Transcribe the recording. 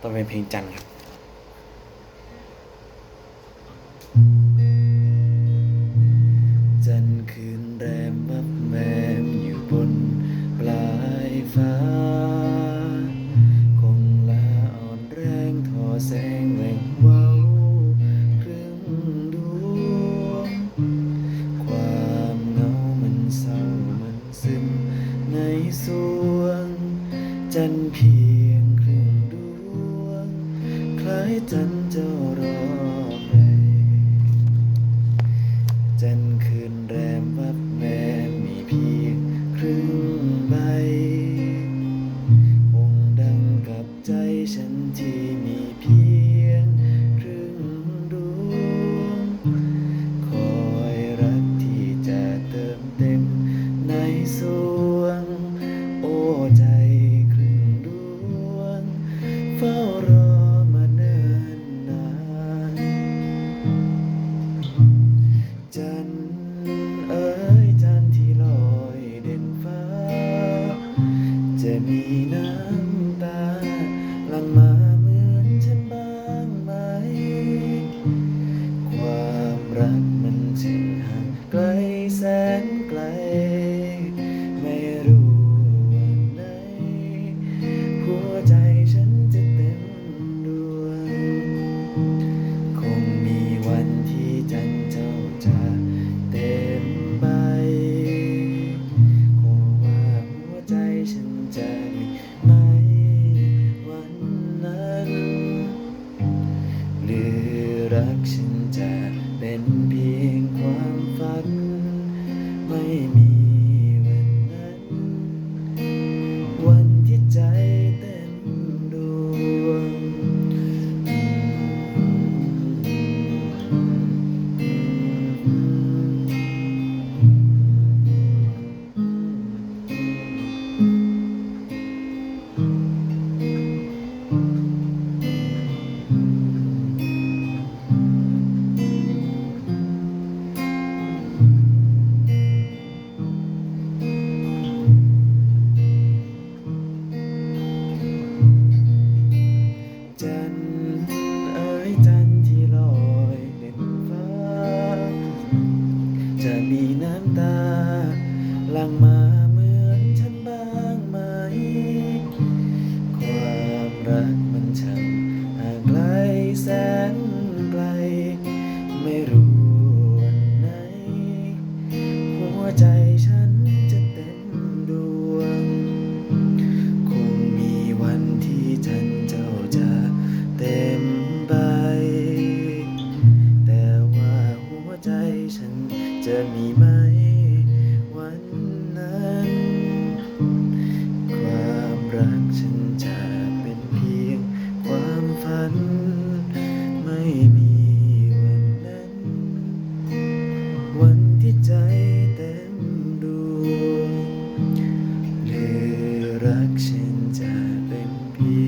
ต่อเป็นเพลงจันทร์ครับจันทร์คืนแรมวับแวมอยู่บนปลายฟ้า คงลาอ่อนแรงทอแสงแหว่งว้าครึ่งดวงความเหงามันเศร้ามันซึมในสวงจันทร์พี จันทร์เจ้ารอใครจันคืนแรมวับแวมมีเพียงครึ่งใบคงดังกับใจฉันที่มีเพียง ล ไม่รู้วันไหน หัวใจฉันจะเต็มดวง คงมีวันที่จันเจ้าจะเต็มใบขอว่าหัวใจฉันจะมีไหมวันนั้น หรือรักฉันจะเป็นเพียง ไรือรักฉันจะเป็นเพียงความฝัน